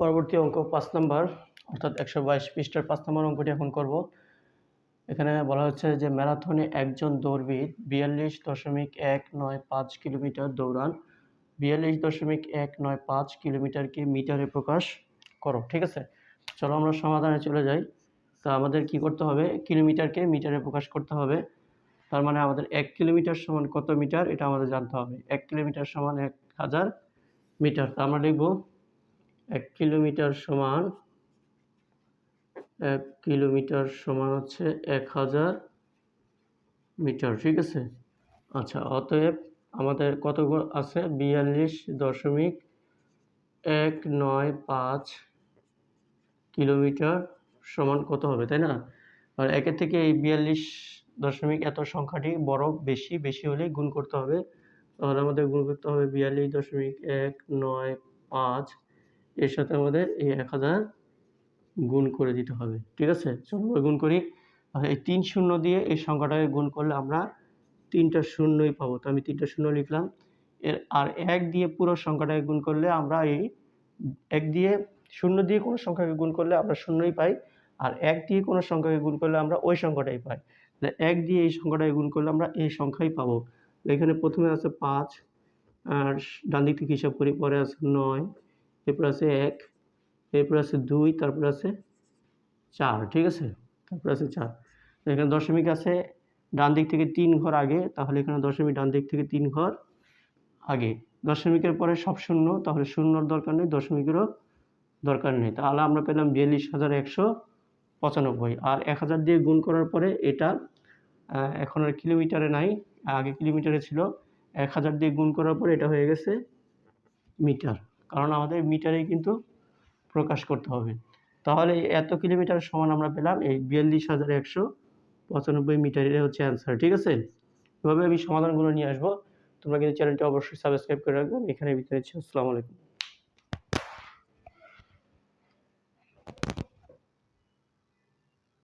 পরবর্তী অঙ্ক পাঁচ নম্বর, অর্থাৎ একশো বাইশ পৃষ্ঠার পাঁচ নম্বর অঙ্কটি এখন করব। এখানে বলা হচ্ছে যে ম্যারাথনে একজন দৌড়বিদ বিয়াল্লিশ দশমিক এক নয় পাঁচ কিলোমিটার দৌড়ান। বিয়াল্লিশ দশমিক এক নয় পাঁচ কিলোমিটারকে মিটারে প্রকাশ করো, ঠিক আছে? চলো আমরা সমাধানে চলে যাই। তা আমাদের কি করতে হবে? কিলোমিটারকে মিটারে প্রকাশ করতে হবে। তার মানে আমাদের এক কিলোমিটার সমান কত মিটার? এটা আমাদের জানতে হবে। এক কিলোমিটার সমান এক হাজার মিটার। তা আমরা লিখব এক কিলোমিটার সমান, এক কিলোমিটার সমান হচ্ছে এক হাজার মিটার, ঠিক আছে? আচ্ছা অতএব আমাদের কত আছে? বিয়াল্লিশ দশমিক এক নয় পাঁচ কিলোমিটার সমান কত হবে, তাই না? আর একের থেকে এই বিয়াল্লিশ দশমিক এত সংখ্যাটি বড়, বেশি বেশি হলে গুণ করতে হবে। তাহলে আমাদের গুণ করতে হবে বিয়াল্লিশ দশমিক এক নয় পাঁচ এর সাথে আমাদের এই এক হাজার গুণ করে দিতে হবে, ঠিক আছে? চলো গুণ করি। এই তিন শূন্য দিয়ে এই সংখ্যাটাকে গুণ করলে আমরা তিনটা শূন্যই পাবো। তো আমি তিনটা শূন্য লিখলাম। এর, আর এক দিয়ে পুরো সংখ্যাটাকে গুণ করলে আমরা এই এক দিয়ে শূন্য দিয়ে কোনো সংখ্যাকে গুণ করলে আমরা শূন্যই পাই। আর এক দিয়ে কোনো সংখ্যাকে গুণ করলে আমরা ওই সংখ্যাটাই পাই। তাহলে এক দিয়ে এই সংখ্যাটাকে গুণ করলে আমরা এই সংখ্যাই পাবো। এখানে প্রথমে আছে পাঁচ, আর ডান দিক থেকে হিসাব করি, পরে আছে নয়। এরপর আছে এক এরপর আছে দুই, তারপর আছে চার, ঠিক আছে? তারপর আছে চার। এখানে দশমিক আছে ডান দিক থেকে তিন ঘর আগে, তাহলে এখানে দশমিক ডান দিক থেকে তিন ঘর আগে। দশমিকের পরে সব শূন্য, তাহলে শূন্যর দরকার নেই, দশমিকেরও দরকার নেই। তাহলে আমরা পেলাম বিয়াল্লিশ হাজার একশো পঁচানব্বই। আর এক হাজার দিয়ে গুণ করার পরে এটা এখন আর কিলোমিটারে নাই, আগে কিলোমিটারে ছিল। এক হাজার দিয়ে গুণ করার পরে এটা হয়ে গেছে মিটার। কারণ আমাদের মিটারে কিন্তু প্রকাশ করতে হবে। তাহলে এত কিলোমিটার সমান আমরা পেলাম এই বিয়াল্লিশ হাজার একশো পঁচানব্বই মিটারের হচ্ছে অ্যান্সার ঠিক আছে? এভাবে আমি সমাধানগুলো নিয়ে আসব। তোমরা কিন্তু চ্যানেলটি অবশ্যই সাবস্ক্রাইব করে রাখবে। এখানে নিচ্ছি। আসসালামু আলাইকুম।